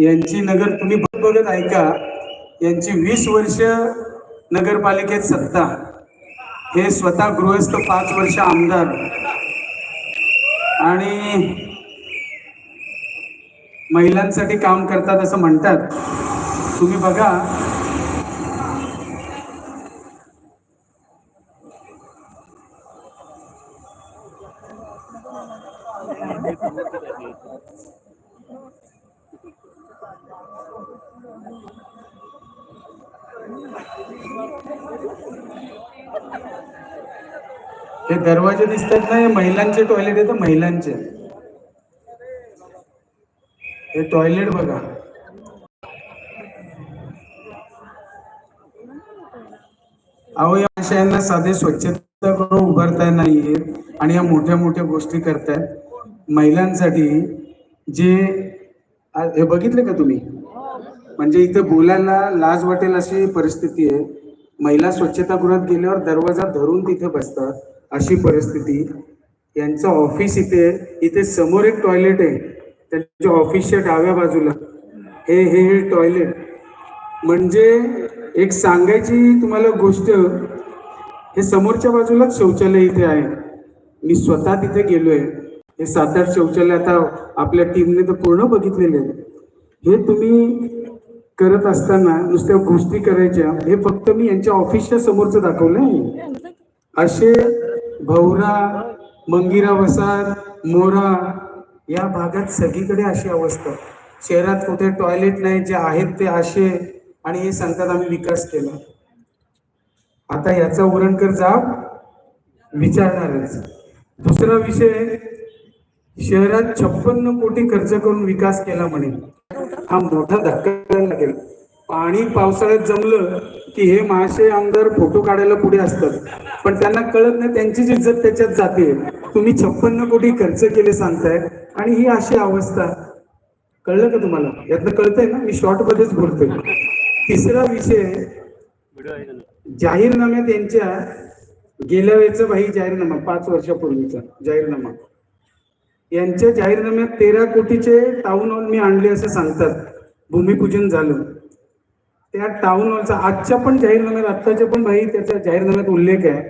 यांची नगर तुम्ही बघत ऐका. यांची वीस वर्ष नगरपालिकेत सत्ता. हे स्वतः गृहस्थ पाच वर्ष आमदार. आणि महिलांसाठी काम करतात असं म्हणतात. तुम्ही बघा हे दरवाजे दिसतात ना हे महिलांचे टॉयलेट आहे तर महिलांचे. हे टॉयलेट बघा. अहो या विषयांना साधे स्वच्छता करून उभारता नाहीये आणि या मोठ्या मोठ्या गोष्टी करतायत. महिलांसाठी जे हे बघितले का तुम्ही? म्हणजे इथे बोलायला लाज वाटेल अशी परिस्थिती आहे. महिला स्वच्छतागृहात गेल्यावर दरवाजा धरून तिथे बसतात. अशी परिस्थिती. यांचं ऑफिस इथे इथे समोर एक टॉयलेट आहे. त्यांच्या ऑफिसच्या डाव्या बाजूला. हे हे हे टॉयलेट म्हणजे एक सांगायची तुम्हाला गोष्ट हे समोरच्या बाजूलाच शौचालय इथे आहे. मी स्वतः तिथे गेलोय. हे सात आठ शौचालय आता आपल्या टीमने तर पूर्ण बघितलेले हे तुम्ही करत असताना नुसत्या गोष्टी करायच्या हे फक्त मी यांच्या ऑफिसच्या समोरचं दाखवलंय. असे भौरा मंगिरा वसाहत मोरा या भागात सगळीकडे अशी अवस्था. शहरात कुठे टॉयलेट नाही जे आहेत ते असे आणि हे सांगतात आम्ही विकास केला. आता याचा उरणकर जाब विचारणारच. दुसरा विषय शहरात छप्पन्न कोटी खर्च करून विकास केला म्हणे. हा मोठा धक्का लागेल. पाणी पावसाळ्यात जमलं की हे महाशय आमदार फोटो काढायला पुढे असतात. पण त्यांना कळत नाही त्यांचीच इज्जत त्याच्यात जाते. तुम्ही छप्पन्न कोटी खर्च केले सांगताय आणि ही अशी अवस्था. कळलं का तुम्हाला? यातनं कळतंय ना? मी शॉर्ट मध्येच बोलतोय. तिसरा विषय जाहीरनाम्यात यांच्या गेल्या वेळेचा भाई जाहीरनामा पाच वर्षापूर्वीचा जाहीरनामा. यांच्या जाहीरनाम्यात तेरा कोटीचे टाउन हॉल मी आणले असं सांगतात. भूमिपूजन झालं. त्या टाउन हॉलचा आजच्या पण जाहीरनाम्यात आत्ताच्या पण भाई त्याचा जाहीरनाम्यात उल्लेख आहे.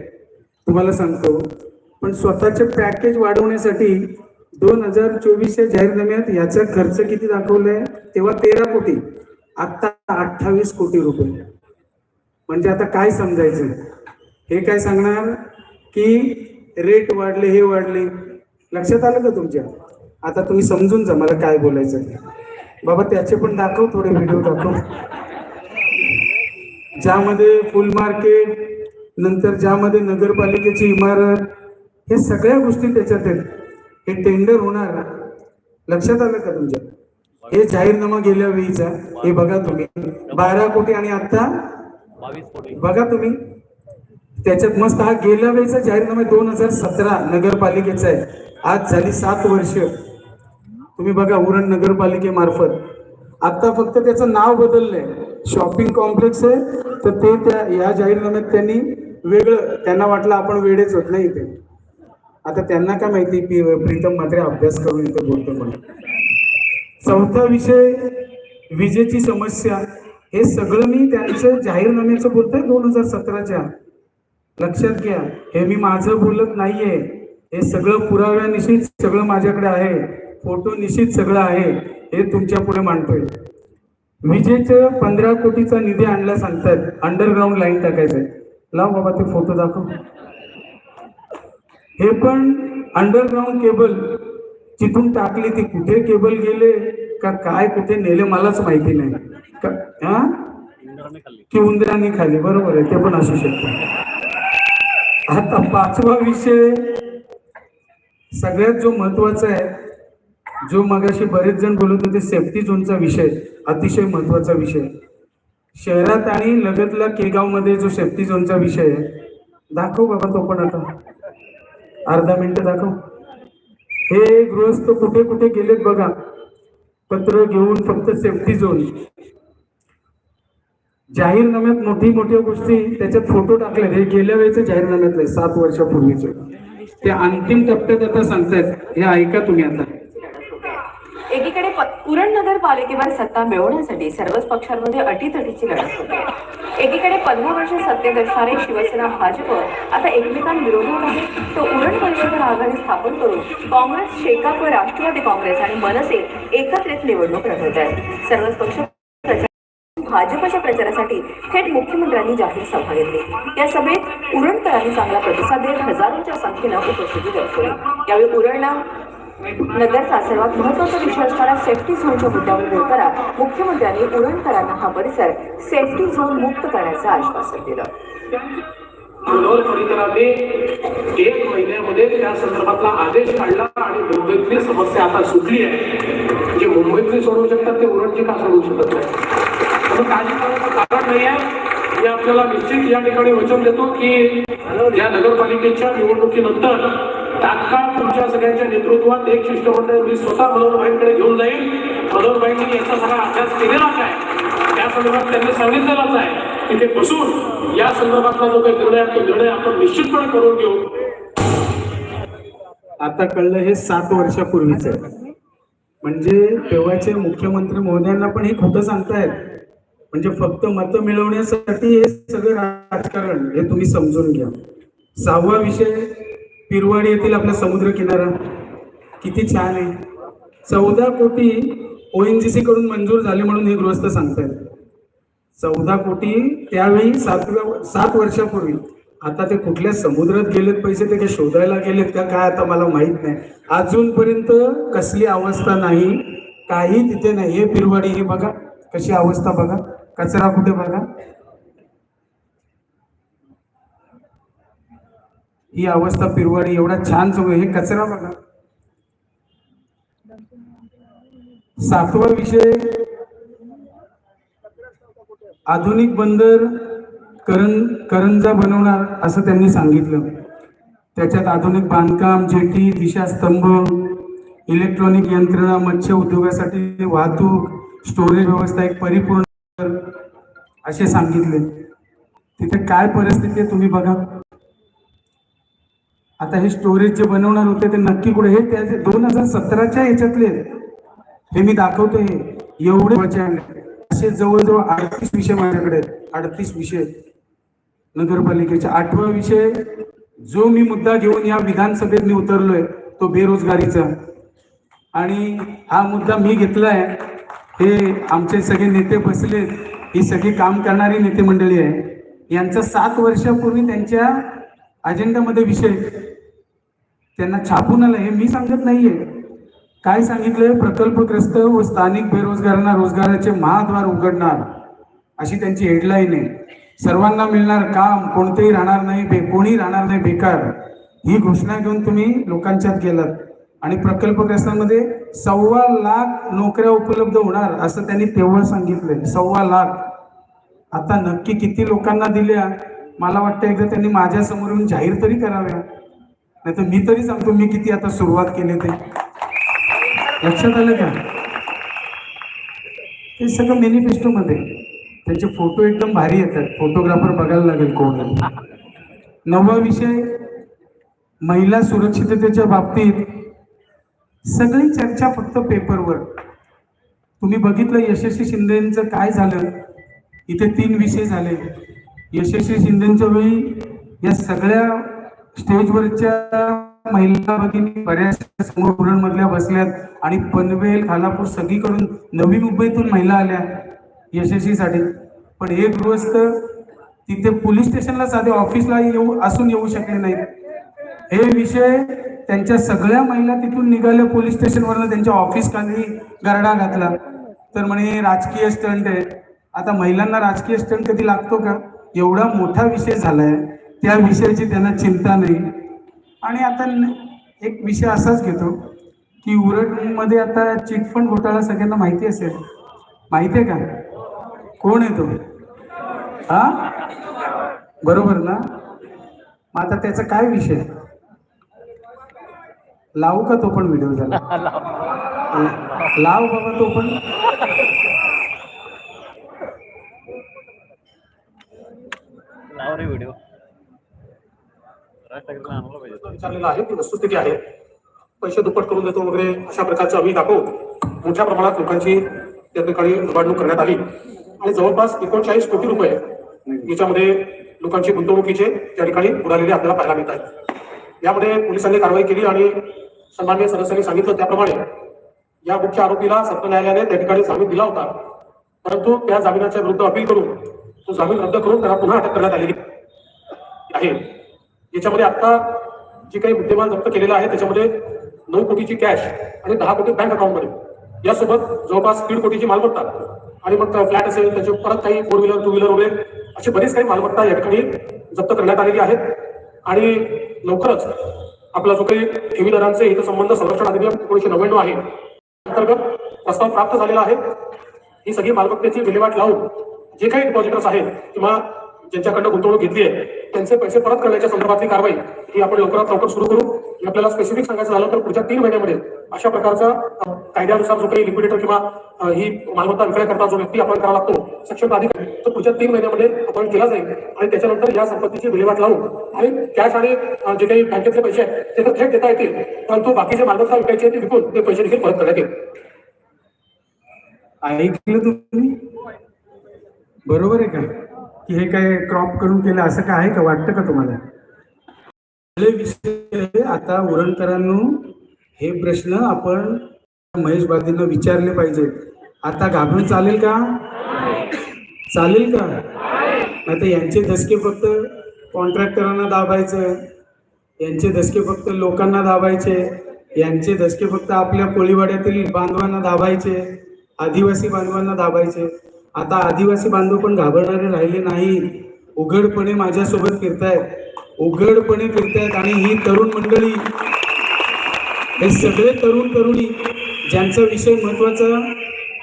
तुम्हाला सांगतो. पण स्वतःचे पॅकेज वाढवण्यासाठी दोन हजार चोवीसच्या जाहीरनाम्यात याचा खर्च किती दाखवलाय? तेव्हा तेरा कोटी. आत्ता अठ्ठावीस कोटी रुपये. म्हणजे आता काय समजायचं? हे काय सांगणार? की रेट वाढले हे वाढले. लक्षात आलं का तुमच्या? आता तुम्ही समजून जा मला काय बोलायचं बाबा त्याचे पण दाखव थोडे व्हिडिओ दाखव. ज्यामध्ये फुल मार्केट नंतर ज्यामध्ये नगरपालिकेची इमारत हे सगळ्या गोष्टी त्याच्यात आहेत. हे टेंडर होणार लक्षात आलं का तुमच्या? हे जाहीरनामा गेल्या वेळीचा. हे बघा तुम्ही. बारा कोटी आणि आता बघा तुम्ही. त्याच्यात मस्त हा गेल्या वेळेचा जाहीरनामा दोन हजार सतरा नगरपालिकेचा आहे. आज झाली सात वर्ष. तुम्ही बघा उरण नगरपालिकेमार्फत. आता फक्त त्याचं नाव बदललंय. शॉपिंग कॉम्प्लेक्स आहे. तर ते त्या या जाहीरनाम्यात त्यांनी वेगळं त्यांना वाटलं आपण वेळेच होत नाही इथे. आता त्यांना काय माहिती की प्रीतम मात्रे अभ्यास करून इथे बोलतो म्हणून. चौथा विषय विजेची समस्या. हे सगळं मी त्यांचं जाहीरनाम्याचं बोलतोय दोन हजार सतराच्या. लक्षात घ्या हे मी माझं बोलत नाहीये. हे सगळं पुराव्यानिश्चित सगळं माझ्याकडे आहे. फोटो निश्चित सगळं आहे. हे तुमच्यापुढे मांडतोय. विजेचं पंधरा कोटीचा निधी आणला सांगतात. अंडरग्राऊंड लाईन टाकायचंय. लाव बाबा ते फोटो दाखव. हे पण अंडरग्राऊंड केबल जिथून टाकली ती. कुठे केबल गेले? का काय कुठे नेले? मलाच माहिती नाही. हा की उंदरांनी खाली. बरोबर आहे. ते पण असू शकतं. आता पाचवा विषय सगळ्यात जो महत्त्वाचा आहे जो मगाशी बरेच जण बोलत होते सेफ्टी झोनचा विषय अतिशय महत्त्वाचा विषय शहरात आणि लगतला केगावमध्ये जो सेफ्टी झोनचा विषय आहे दाखव बाबा तो पण आता. अर्धा मिनिट दाखव. हे गृहस्थ कुठे कुठे गेलेत बघा. पत्र घेऊन फक्त सेफ्टी झोन जाहीरनाम्यात मोठी मोठ्या गोष्टी त्याच्यात फोटो टाकले. हे गेल्या वेळेचे जाहीरनाम्यातले सात वर्षापूर्वीचे. ते अंतिम टप्प्यात आता सांगतायत. हे ऐका तुम्ही आता. उरण नगरपालिकेवर सत्ता मिळवण्यासाठी सर्वच पक्षांमध्ये अटीतटीची लढत होते. एकीकडे पंधरा वर्ष सत्तेत असणारे शिवसेना भाजप आता एकमेकांविरोधात आहे तो उरण परिषदेवर आघाडी स्थापन करून काँग्रेस शेकाप व राष्ट्रवादी काँग्रेस आणि मनसे एकत्रित निवडणूक लढवत आहेत. सर्वच पक्ष भाजपच्या प्रचारासाठी थेट मुख्यमंत्र्यांनी जाहीर सभा घेतली. या सभेत उरणकरांनी चांगला प्रतिसाद देत हजारोंच्या संख्येनं उपस्थिती दर्शवली. यावेळी उरणला नगरचा सर्वात महत्त्वाचा विषय असणारा सेफ्टी झोनच्या मुद्द्यावर बोलताना मुख्यमंत्र्यांनी उरणकरांना हा परिसर सेफ्टी झोन मुक्त करण्याचं आश्वासन दिलं. मनोहर पर्रिकरांनी एक महिन्यामध्ये त्या संदर्भातला आदेश काढला आणि मुंबईतली समस्या आता सुटली आहे. जे मुंबईतली सोडवू शकतात ते उरणची का सोडवू शकत नाही? म्हणून काळजी करण्याचं कारण नाही आहे. मी आपल्याला निश्चित या ठिकाणी वचन देतो की या नगरपालिकेच्या निवडणुकीनंतर तात्काळ तुमच्या सगळ्यांच्या नेतृत्वात एक शिष्टमंडळ मी स्वतः मनोहरभाईंकडे घेऊन जाईल. मनोहरभाईंनी याचा सगळा अभ्यास केलेलाच आहे. त्या संदर्भात त्यांनी सांगितलेलाच आहे तिथे बसून या संदर्भातला जो काही निर्णय तो निर्णय आपण निश्चितपणे करून घेऊ. आता कळलं हे सात वर्षापूर्वीच आहे. म्हणजे तेव्हाचे मुख्यमंत्री महोदयांना पण हे खोटं सांगतायत. म्हणजे फक्त मतं मिळवण्यासाठी हे सगळं राजकारण हे तुम्ही समजून घ्या. सहावा विषय पिरवाडी येथील आपला समुद्र किनारा किती छान आहे. चौदा कोटी ओ एन जी कडून मंजूर झाले म्हणून हे गृहस्थ सांगतायत. चौदा कोटी त्यावेळी सातव्या सात वर्षापूर्वी. आता ते कुठल्या समुद्रात गेलेत पैसे ते काही शोधायला गेलेत का काय आता मला माहीत नाही. अजूनपर्यंत कसली अवस्था नाही. काही तिथे नाही. हे पिरवाडी हे बघा. कशी अवस्था बघा. कचरा कुठे बघा. ही अवस्था पिरवाडी एवढा छान सगळं हे कचरा बघा. सातवा विषय आधुनिक बंदर करं करंजा बनवणार असं त्यांनी सांगितलं. त्याच्यात आधुनिक बांधकाम जेटी दिशास्तंभ इलेक्ट्रॉनिक यंत्रणा मत्स्य उद्योगासाठी वाहतूक स्टोरेज व्यवस्था एक परिपूर्ण असे सांगितले. तिथे काय परिस्थिती आहे तुम्ही बघा. आता हे स्टोरेज जे बनवणार होते ते नक्की कुठे? हे त्याचे दोन हजार सतराच्या ह्याच्यातले आहेत. हे मी दाखवतो हे एवढे असे जवळजवळ अडतीस विषय माझ्याकडे आहेत. अडतीस विषय. नगरपालिकेचे आठवा विषय जो मी मुद्दा घेऊन या विधानसभेत मी उतरलोय तो बेरोजगारीचा. आणि हा मुद्दा मी घेतलाय. हे आमचे सगळे नेते बसले ही सगळी काम करणारी नेते मंडळी आहे यांचा सात वर्षापूर्वी त्यांच्या अजेंडामध्ये विषय. त्यांना छापून आलं हे मी सांगत नाहीये. काय सांगितलंय? प्रकल्पग्रस्त व स्थानिक बेरोजगारांना रोजगाराचे महाद्वार उघडणार अशी त्यांची हेडलाईन आहे. सर्वांना मिळणार काम कोणतेही राहणार नाही बे कोणी राहणार नाही बेकार. ही घोषणा घेऊन तुम्ही लोकांच्यात गेलात. आणि प्रकल्पग्रस्तांमध्ये सव्वा लाख नोकऱ्या उपलब्ध होणार असं त्यांनी तेव्हा सांगितलंय. सव्वा लाख. आता नक्की किती लोकांना दिल्या? मला वाटतं एकदा त्यांनी माझ्यासमोर येऊन जाहीर तरी कराव्या. नाही तर मी तरी सांगतो मी किती आता सुरुवात केली ते. लक्षात आलं का? ते सगळं मेनिफेस्टो मध्ये त्यांचे फोटो एकदम भारी येतात. फोटोग्राफर बघायला लागेल कोण आहे. नववा विषय महिला सुरक्षिततेच्या बाबतीत सगळी चर्चा फक्त पेपरवर तुम्ही बघितलं यशस्वी शिंदेचं काय झालं? इथे तीन विषय झाले. यशस्वी शिंदेच्या वेळी या सगळ्या स्टेजवरच्या महिला भगिनी बऱ्याचशा समोर उरणमधल्या बसल्यात आणि पनवेल खालापूर सगळीकडून नवी मुंबईतून महिला आल्या यशस्वीसाठी. पण हे गृहस्थ तिथे पोलीस स्टेशनला साधे ऑफिसला येऊ असून येऊ शकले नाहीत. हे विषय त्यांच्या सगळ्या महिला तिथून निघाल्या पोलीस स्टेशनवरनं त्यांच्या ऑफिस खाली गरडा घातला. तर म्हणे राजकीय स्टंट आहे. आता महिलांना राजकीय स्टंट कधी लागतो का? एवढा मोठा विषय झालाय. त्या विषयाची त्यांना चिंता नाही. आणि आता एक विषय असाच घेतो की उरटमध्ये आता चिटफंड घोटाळा सगळ्यांना माहिती असेल. माहिती आहे का? कोण आहे तो? हा? बरोबर ना? मग आता त्याचा काय विषय? लावू का तो पण व्हिडिओ झाला? लाव बाबा तो पण. लाव रे व्हिडिओ. राज ठाकरेला आणायला पाहिजे विचारलेलं आहे ती वस्तुस्थिती आहे. पैसे दुप्पट करून देतो वगैरे अशा प्रकारचं आम्ही दाखवू. मोठ्या प्रमाणात लोकांची त्या ठिकाणी निवडणूक करण्यात आली. आणि जवळपास एकोणचाळीस कोटी रुपये याच्यामध्ये लोकांची गुंतवणुकीचे त्या ठिकाणी बुडालेले आपल्याला पाहायला मिळत आहेत. यामध्ये पोलिसांनी कारवाई केली आणि सन्मान्य सदस्यांनी सांगितलं त्याप्रमाणे या मुख्य आरोपीला सत्र न्यायालयाने त्या ठिकाणी जामीन दिला होता. परंतु त्या जामिनाच्या विरुद्ध अपील करून तो जामीन रद्द करून त्याला पुन्हा अटक करण्यात आलेली आहे. याच्यामध्ये आता जे काही मुद्देमाल जप्त केलेला आहे त्याच्यामध्ये नऊ कोटीची कॅश आणि दहा कोटी बँक अकाउंटमध्ये यासोबत जवळपास दीड कोटीची मालमत्ता आणि मग फ्लॅट असेल त्याचे परत काही फोर व्हीलर टू व्हीलर वगैरे अशी बरीच काही मालमत्ता या ठिकाणी जप्त करण्यात आलेली आहेत. आणि लवकरच आपला जो काही ठेवीदारांचे हितसंबंध संरक्षण अधिनियम एकोणीशे नव्याण्णव आहे अंतर्गत प्रस्ताव प्राप्त झालेला आहे. ही सगळी मालमत्तेची विल्हेवाट लावून जे काही डिपॉझिटर्स आहेत किंवा ज्यांच्याकडनं गुंतवणूक घेतली आहे त्यांचे पैसे परत करण्याच्या संदर्भातली कारवाई ही आपण लवकरात लवकर सुरू करू. आपल्याला स्पेसिफिक सांगायचं झालं तर पुढच्या तीन महिन्यामध्ये अशा प्रकारचा कायद्यानुसार जो काही लिक्विडेटर किंवा ही मालमत्ता विकण्याकरता जो व्यक्ती आपण करावा लागतो सक्षम अधिकारी तो पुढच्या तीन महिन्यामध्ये आपण केला जाईल आणि त्याच्यानंतर या संपत्तीची विल्हेवाट लावून आणि कॅश आणि जे काही बँकेतले पैसे आहेत ते तर थेट देता येतील परंतु बाकीचे मालमत्ता विकायची आहे विकून ते पैसे देखील परत करण्यात येतील ऐकलं तुम्ही? बरोबर आहे का? की हे काय क्रॉप करून केलं असं काय आहे का? वाटतं का तुम्हाला? विषय आता उरणकरांनो हे प्रश्न आपण महेश बादींना विचारले पाहिजेत आता घाबरून चालेल का? चालेल का? आता यांचे धसके फक्त कॉन्ट्रॅक्टरांना दाबायचं यांचे धसके फक्त लोकांना दाबायचे यांचे धसके फक्त आपल्या कोळीवाड्यातील बांधवांना दाबायचे आदिवासी बांधवांना दाबायचे. आता आदिवासी बांधव पण घाबरणारे राहिले नाही उघडपणे माझ्यासोबत फिरतायत. उघडपणे फिरतायत आणि ही तरुण मंडळी हे सगळे तरुण तरुणी ज्यांचा विषय महत्त्वाचा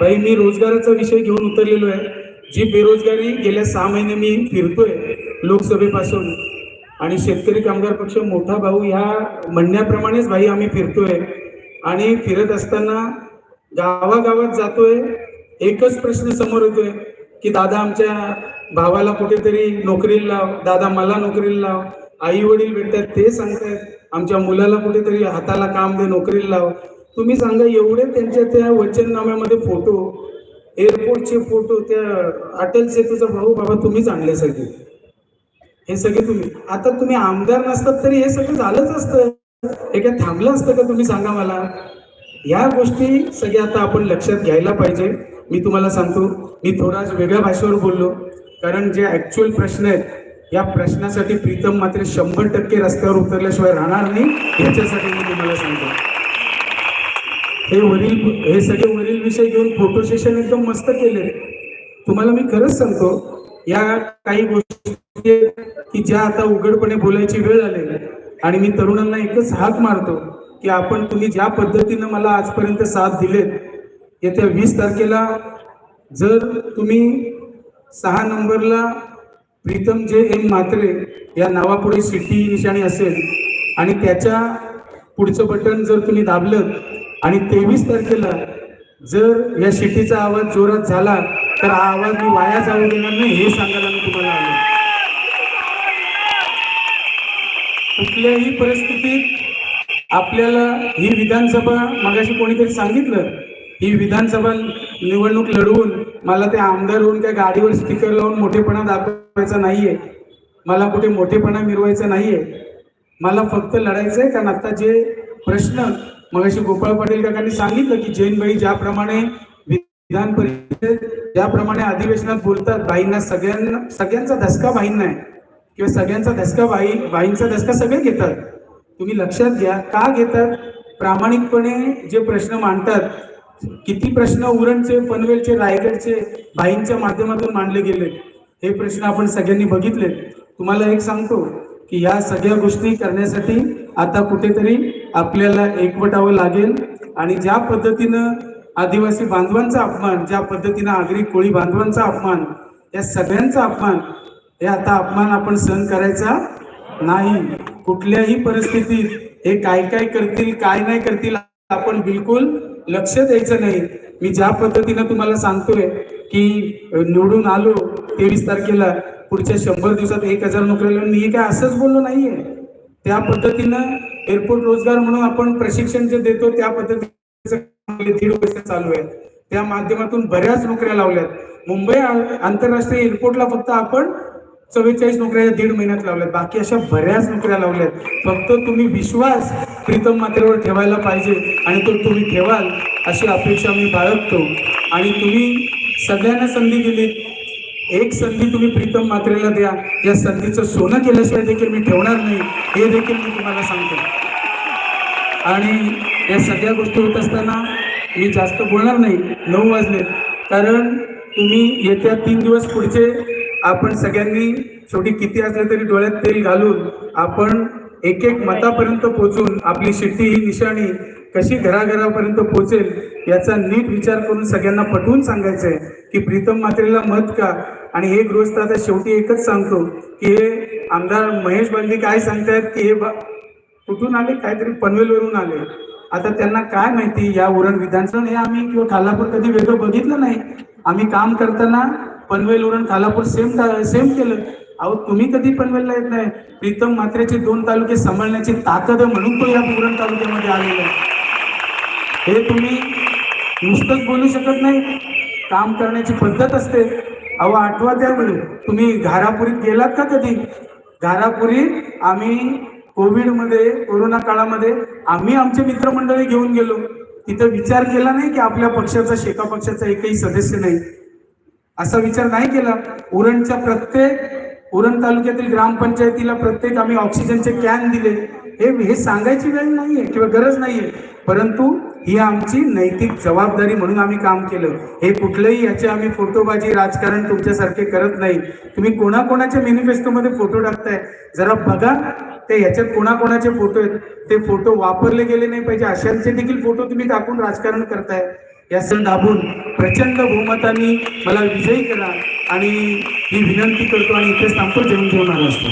बाई मी रोजगाराचा विषय घेऊन उतरलेलो आहे. जी बेरोजगारी गेल्या सहा महिने मी फिरतोय लोकसभेपासून. आणि शेतकरी कामगार पक्ष मोठा भाऊ ह्या म्हणण्याप्रमाणेच भाई आम्ही फिरतोय. आणि फिरत असताना गावागावात जातोय. एकच प्रश्न समोर येतोय की दादा आमच्या भावाला कुठेतरी नोकरीला लाव दादा मला नोकरीला लाव आई वडील भेटतात ते सांगतायत आमच्या मुलाला कुठेतरी हाताला काम दे नोकरीला लाव. तुम्ही सांगा एवढे त्यांच्या त्या वचननाम्यामध्ये फोटो एअरपोर्टचे फोटो त्या अटल सेतूचा भाऊ बाबा तुम्हीच आणले सगळे. हे सगळे तुम्ही. आता तुम्ही आमदार नसतात तरी हे सगळं झालंच असतं. हे काय थांबलं असतं का तुम्ही सांगा मला? या गोष्टी सगळ्या आता आपण लक्षात घ्यायला पाहिजे. मी तुम्हाला सांगतो मी थोडाच वेगळ्या भाषेवर बोललो कारण जे ऍक्च्युअल प्रश्न आहेत या प्रश्नासाठी प्रीतम मात्र शंभर टक्के रस्त्यावर उतरल्याशिवाय राहणार नाही याच्यासाठी मी तुम्हाला सांगतो. हे वरील हे सगळे वरील विषय घेऊन फोटो सेशन एकदम मस्त केले. तुम्हाला मी खरंच सांगतो या काही गोष्टी की ज्या आता उघडपणे बोलायची वेळ आलेली आणि मी तरुणांना एकच हात मारतो की आपण तुम्ही ज्या पद्धतीनं मला आजपर्यंत साथ दिलेत येत्या वीस तारखेला जर तुम्ही सहा नंबरला प्रीतम जे एम म्हात्रे या नावापुढे सिटी निशाणी असेल आणि त्याच्या पुढचं बटन जर तुम्ही दाबलं आणि तेवीस तारखेला जर या शिटीचा आवाज जोरात झाला तर हा आवाज मी वाया जाऊ देणार नाही हे सांगायला मी तुम्हाला आलो. कुठल्याही परिस्थितीत आपल्याला ही विधानसभा मगाशी कोणीतरी सांगितलं ही विधानसभा निवडणूक लढवून मला ते आमदार होऊन त्या गाडीवर स्टिकर लावून मोठेपणा दाखवायचा नाहीये. मला कुठे मोठेपणा मिरवायचा नाहीये. मला फक्त लढायचं आहे कारण आता जे प्रश्न मगाशी गोपाळ पाटील काकांनी सांगितलं की जैनबाई ज्याप्रमाणे विधान परिषदेत ज्याप्रमाणे अधिवेशनात बोलतात बाईंना सगळ्यांना सगळ्यांचा धसका बाईंना आहे. किंवा सगळ्यांचा धसका बाई बाईंचा धसका सगळे घेतात. तुम्ही लक्षात घ्या का घेतात? प्रामाणिकपणे जे प्रश्न मांडतात किती प्रश्न उरणचे पनवेलचे रायगडचे भाईंच्या माध्यमातून मांडले गेले हे प्रश्न आपण सगळ्यांनी बघितले तुम्हाला एक सांगतो की या सगळ्या गोष्टी करण्यासाठी आता कुठेतरी आपल्याला एकवटावं लागेल आणि ज्या पद्धतीनं आदिवासी बांधवांचा अपमान ज्या पद्धतीनं आगरी कोळी बांधवांचा अपमान या सगळ्यांचा अपमान हे आता अपमान आपण सहन करायचा नाही. कुठल्याही परिस्थितीत हे काय काय करतील काय नाही करतील आपण बिलकुल लक्ष द्यायचं नाही. मी ज्या पद्धतीनं तुम्हाला सांगतोय की निवडून आलो तेवीस तारखेला पुढच्या शंभर दिवसात एक हजार नोकऱ्या मी हे काय असंच बोललो नाहीये. त्या पद्धतीनं एअरपोर्ट रोजगार म्हणून आपण प्रशिक्षण जे देतो त्या पद्धतीने दीड वर्ष चालू आहे. त्या माध्यमातून बऱ्याच नोकऱ्या लावल्यात. मुंबई आंतरराष्ट्रीय एअरपोर्टला फक्त आपण चव्वेचाळीस नोकऱ्या दीड महिन्यात लावल्यात. बाकी अशा बऱ्याच नोकऱ्या लावल्यात. फक्त तुम्ही विश्वास प्रीतम मात्रेवर ठेवायला पाहिजे आणि तो तुम्ही ठेवाल अशी अपेक्षा मी बाळगतो. आणि तुम्ही सगळ्यांना संधी दिली. एक संधी तुम्ही प्रीतम मात्रेला द्या. या संधीचं सोनं केल्याशिवाय देखील मी ठेवणार नाही. हे देखील मी तुम्हाला सांगतो. आणि या सगळ्या गोष्टी होत असताना मी जास्त बोलणार नाही. नऊ वाजले कारण तुम्ही येत्या तीन दिवस पुढचे आपण सगळ्यांनी शेवटी किती असले तरी डोळ्यात तेल घालून आपण एक एक मतापर्यंत पोहोचून आपली शिट्टी ही निशाणी कशी घराघरापर्यंत पोहोचेल याचा नीट विचार करून सगळ्यांना पटवून सांगायचं आहे की प्रीतम मात्रेला मत का? आणि हे गृहस्थ आता शेवटी एकच सांगतो की हे आमदार महेश बालदी काय सांगतायत की हे बा- कुठून आले? काहीतरी पनवेलवरून आले. आता त्यांना काय माहिती? या उरण विधानसभा हे आम्ही किंवा खालापूर कधी वेगळं बघितलं नाही. आम्ही काम करताना पनवेल उरण खालापूर सेम सेम केलं. अहो तुम्ही कधी पनवेलला येत नाही? प्रीतम मात्रेचे दोन तालुके सांभाळण्याची ताकद म्हणून तो या उरण तालुक्यामध्ये आलेला आहे. हे तुम्ही नुसतंच बोलू शकत नाही. काम करण्याची पद्धत असते. अहो आठवा त्यामुळे तुम्ही घारापुरीत गेलात का कधी? घारापुरीत आम्ही कोविडमध्ये कोरोना काळामध्ये आम्ही आमचे मित्रमंडळी घेऊन गेलो. तिथं विचार केला नाही की आपल्या पक्षाचा शेका पक्षाचा एकही सदस्य नाही. असा विचार नाही केला. उरणच्या प्रत्येक उरण तालुक्यातील ग्रामपंचायतीला प्रत्येक आम्ही ऑक्सिजनचे कॅन दिले. हे हे सांगायची वेळ नाहीये किंवा गरज नाहीये. परंतु ही आमची नैतिक जबाबदारी म्हणून आम्ही काम केलं. हे कुठलंही याचे आम्ही फोटोबाजी राजकारण तुमच्यासारखे करत नाही. तुम्ही कोणाकोणाच्या मेनिफेस्टोमध्ये फोटो टाकताय? जरा बघा. ते ह्याच्यात कोणाकोणाचे फोटो आहेत? ते फोटो वापरले गेले नाही पाहिजे. अशांचे देखील फोटो तुम्ही टाकून राजकारण करताय. या सण दाबून प्रचंड बहुमतांनी मला विजयी करा आणि ही विनंती करतो आणि इथेच थांबतो जेवण जेवण आलो असतो.